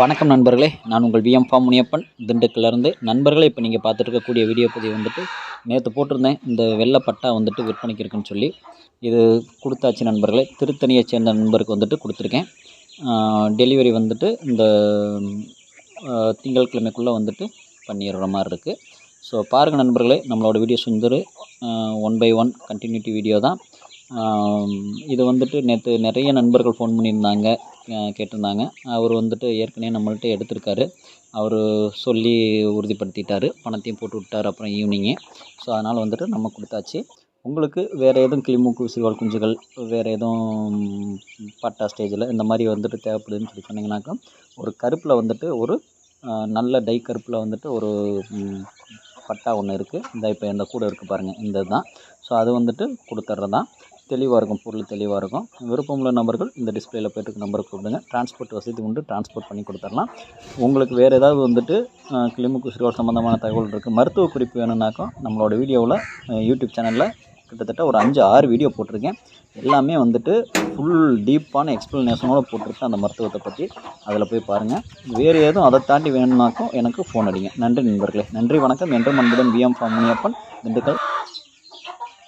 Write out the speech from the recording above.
வணக்கம் நண்பர்களே. நான் உங்கள் விஎம் ஃபார்ம் முனியப்பன். திண்டுக்கல்லேருந்து நண்பர்களே இப்போ நீங்கள் பார்த்துருக்கக்கூடிய வீடியோ பதிவு வந்துட்டு நேற்று போட்டிருந்தேன். இந்த வெள்ளை பட்டா வந்துட்டு விற்பனைக்கு இருக்குன்னு சொல்லி. இது கொடுத்தாச்சு நண்பர்களே. திருத்தணியை சேர்ந்த நண்பருக்கு வந்துட்டு கொடுத்துருக்கேன். டெலிவரி வந்துட்டு இந்த திங்கட்கிழமைக்குள்ளே வந்துட்டு பண்ணிடுற மாதிரி இருக்குது ஸோ பாருங்கள் நண்பர்களே நம்மளோட வீடியோஸ் வந்து one by one continuity video தான். இது வந்துட்டு நேற்று நிறைய நண்பர்கள் ஃபோன் பண்ணியிருந்தாங்க கேட்டிருந்தாங்க. அவர் வந்துட்டு ஏற்கனவே நம்மள்ட்ட எடுத்திருக்காரு. அவர் சொல்லி உறுதிப்படுத்திட்டாரு பணத்தையும் போட்டு விட்டார் அப்புறம் ஈவினிங்கே ஸோ அதனால் வந்துட்டு நம்ம கொடுத்தாச்சு. உங்களுக்கு வேறு எதுவும் கிளிமூக்கு சிறுவால் குஞ்சுகள் வேறு எதுவும் பட்டா ஸ்டேஜில் இந்த மாதிரி வந்துட்டு தேவைப்படுதுன்னு சொல்லி சொன்னீங்கன்னாக்கா ஒரு கருப்பில் வந்துட்டு ஒரு நல்ல டை கருப்பில் வந்துட்டு ஒரு பட்டா ஒன்று இருக்குது இந்த இப்போ இந்த கூட இருக்குது பாருங்கள் இந்த தான் ஸோ அது வந்துட்டு கொடுத்துட்றது தான் தெளிவாக இருக்கும் பொருள் தெளிவாக இருக்கும். விருப்பமுள்ள நபர்கள் இந்த டிஸ்பிளேல போய்ட்டு இருக்க நம்பருக்கு கூப்பிடுங்க. டிரான்ஸ்போர்ட் வசதி உண்டு டிரான்ஸ்போர்ட் பண்ணி கொடுத்துடலாம். உங்களுக்கு வேறு ஏதாவது வந்துட்டு கிளிமுக்கு சிறுவர் சம்மந்தமான தகவல் இருக்குது மருத்துவ குறிப்பு வேணும்னாக்கா நம்மளோட வீடியோவில் யூடியூப் சேனலில் கிட்டத்தட்ட ஒரு அஞ்சு ஆறு வீடியோ போட்டிருக்கேன். எல்லாமே வந்துட்டு ஃபுல் டீப்பான எக்ஸ்ப்ளனேஷனோடு போட்டிருக்கேன் அந்த மருத்துவத்தை பற்றி அதில் போய் பாருங்கள் வேறு எதுவும் அதை தாண்டி வேணும்னாக்கும் எனக்கு ஃபோன் அடிங்க. நன்றி நண்பர்களே. நன்றி வணக்கம். என்றும் அன்புடன் விஎம் ஃபார்ம் முனியப்பன் திண்டுக்கல்.